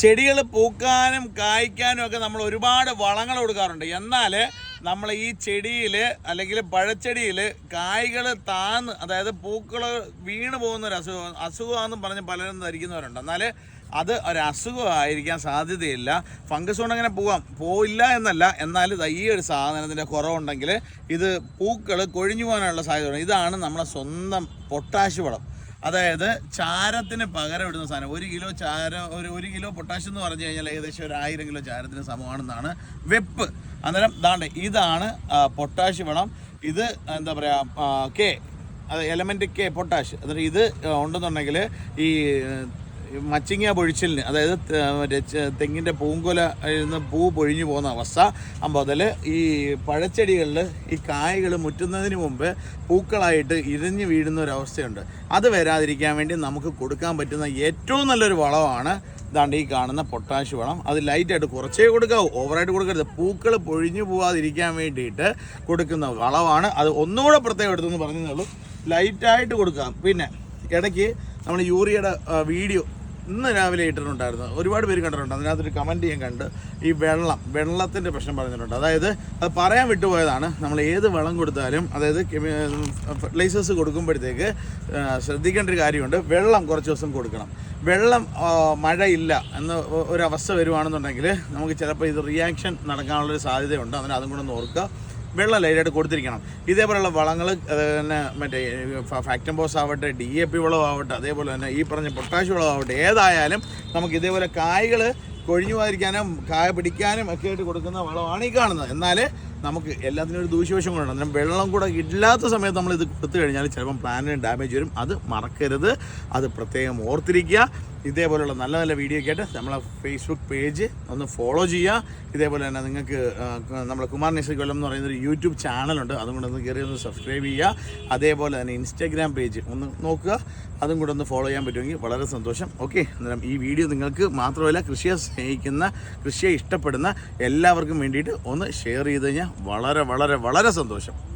ചെടികൾ പൂക്കാനും കായ്ക്കാനും ഒക്കെ നമ്മൾ ഒരുപാട് വളങ്ങൾ കൊടുക്കാറുണ്ട്. എന്നാൽ നമ്മൾ ഈ ചെടിയിൽ അല്ലെങ്കിൽ പഴച്ചെടിയിൽ കായ്കൾ താന്ന് അതായത് പൂക്കൾ വീണ് പോകുന്ന ഒരു അസുഖം അസുഖമാണെന്ന് പറഞ്ഞ് പലരും ധരിക്കുന്നവരുണ്ട്. എന്നാൽ അത് ഒരു അസുഖമായിരിക്കാൻ സാധ്യതയില്ല. ഫംഗസ് കൊണ്ട് അങ്ങനെ പോകാം പോയില്ല എന്നല്ല. എന്നാൽ ഈ ഒരു സാധനത്തിന്റെ കുറവുണ്ടെങ്കിൽ ഇത് പൂക്കൾ കൊഴിഞ്ഞു പോകാനുള്ള സാധ്യതയുണ്ട്. ഇതാണ് നമ്മുടെ സ്വന്തം പൊട്ടാഷ് വളം. അതായത് ചാരത്തിന് പകരം ഇടുന്ന സാധനം. ഒരു കിലോ ചാരം ഒരു ഒരു കിലോ പൊട്ടാഷ്യം എന്ന് പറഞ്ഞു കഴിഞ്ഞാൽ ഏകദേശം ഒരു ആയിരം കിലോ ചാരത്തിന് സമമാണെന്നാണ് വെപ്പ്. അന്നേരം ദാണ്ട് ഇതാണ് പൊട്ടാഷ് വളം ഇത് എന്താ പറയുക കെ അത് എലമെന്റ് കെ പൊട്ടാഷ് അതായത് ഇത് ഉണ്ടെന്നുണ്ടെങ്കിൽ ഈ മച്ചിങ്ങ പൊഴിച്ചിലിന് അതായത് തെങ്ങിന്റെ പൂങ്കൊല പൂ പൊഴിഞ്ഞു പോകുന്ന അവസ്ഥ മുതൽ ഈ പഴച്ചെടികളിൽ ഈ കായകൾ മുറ്റുന്നതിന് മുമ്പ് പൂക്കളായിട്ട് ഇരിഞ്ഞ് വീഴുന്ന ഒരു അവസ്ഥയുണ്ട്. അത് വരാതിരിക്കാൻ വേണ്ടി നമുക്ക് കൊടുക്കാൻ പറ്റുന്ന ഏറ്റവും നല്ലൊരു വളമാണ് ഇതാണ്ട് ഈ കാണുന്ന പൊട്ടാഷ് വളം. അത് ലൈറ്റായിട്ട് കുറച്ചേ കൊടുക്കാവൂ ഓവറായിട്ട് കൊടുക്കരുത്. പൂക്കൾ പൊഴിഞ്ഞു പോകാതിരിക്കാൻ വേണ്ടിയിട്ട് കൊടുക്കുന്ന വളമാണ്. അത് ഒന്നുകൂടെ പ്രത്യേകം എടുത്തെന്ന് പറഞ്ഞതേ ഉള്ളൂ. ലൈറ്റായിട്ട് കൊടുക്കാം. പിന്നെ ഇടയ്ക്ക് നമ്മൾ യൂറിയയുടെ വീഡിയോ ഇന്ന് രാവിലെ ഇട്ടിട്ടുണ്ടായിരുന്നു. ഒരുപാട് പേര് കണ്ടിട്ടുണ്ട്. അതിനകത്തൊരു കമന്റ് ഞാൻ കണ്ട് ഈ വെള്ളം വെള്ളത്തിന്റെ പ്രശ്നം പറഞ്ഞിട്ടുണ്ട്. അതായത് അത് പറയാൻ വിട്ടുപോയതാണ്. നമ്മൾ ഏത് വെള്ളം കൊടുത്താലും അതായത് ഫെർട്ടിലൈസേഴ്സ് കൊടുക്കുമ്പോഴത്തേക്ക് ശ്രദ്ധിക്കേണ്ട ഒരു കാര്യമുണ്ട്. വെള്ളം കുറച്ച് ദിവസം കൊടുക്കണം. വെള്ളം മഴയില്ല എന്ന ഒരവസ്ഥ വരുവാണെന്നുണ്ടെങ്കിൽ നമുക്ക് ചിലപ്പോൾ ഇത് റിയാക്ഷൻ നടക്കാനുള്ളൊരു സാധ്യതയുണ്ട്. അതിന് അതും കൂടെ ഒന്ന് ഓർക്കുക. വെള്ളം ലൈറ്റായിട്ട് കൊടുത്തിരിക്കണം. ഇതേപോലെയുള്ള വളങ്ങൾ പിന്നെ മറ്റേ ഫാക്ടംബോസ് ആവട്ടെ ഡി എ പി വളമാവട്ടെ അതേപോലെ തന്നെ ഈ പറഞ്ഞ പൊട്ടാഷ് വളമാവട്ടെ ഏതായാലും നമുക്ക് ഇതേപോലെ കായ്കൾ കൊഴിഞ്ഞു പോകാതിരിക്കാനും കായ പിടിക്കാനും ഒക്കെ ആയിട്ട് കൊടുക്കുന്ന വളമാണ് ഈ കാണുന്നത്. എന്നാൽ നമുക്ക് എല്ലാത്തിനും ഒരു ദൂഷ്യവശം കൊണ്ടുണ്ട് അന്നേരം വെള്ളം കൂടെ ഇല്ലാത്ത സമയത്ത് നമ്മൾ ഇത് കൊടുത്തു കഴിഞ്ഞാൽ ചിലപ്പം പ്ലാനിന് ഡാമേജ് വരും. അത് മറക്കരുത്. അത് പ്രത്യേകം ഓർത്തിരിക്കുക. ഇതേപോലെയുള്ള നല്ല നല്ല വീഡിയോ കേട്ട് നമ്മളെ ഫേസ്ബുക്ക് പേജ് ഒന്ന് ഫോളോ ചെയ്യുക. ഇതേപോലെ തന്നെ നിങ്ങൾക്ക് നമ്മളെ കുമാർ നിശ്ചയ കൊല്ലം എന്ന് പറയുന്ന ഒരു യൂട്യൂബ് ചാനലുണ്ട് അതും കൂടെ ഒന്ന് കയറി ഒന്ന് സബ്സ്ക്രൈബ് ചെയ്യുക. അതേപോലെ തന്നെ ഇൻസ്റ്റാഗ്രാം പേജ് ഒന്ന് നോക്കുക. അതും കൂടെ ഒന്ന് ഫോളോ ചെയ്യാൻ പറ്റുമെങ്കിൽ വളരെ സന്തോഷം. ഓക്കെ അന്നേരം ഈ വീഡിയോ നിങ്ങൾക്ക് മാത്രമല്ല കൃഷിയെ സ്നേഹിക്കുന്ന കൃഷിയെ ഇഷ്ടപ്പെടുന്ന എല്ലാവർക്കും വേണ്ടിയിട്ട് ഒന്ന് ഷെയർ ചെയ്ത് കഴിഞ്ഞാൽ വളരെ വളരെ വളരെ സന്തോഷം.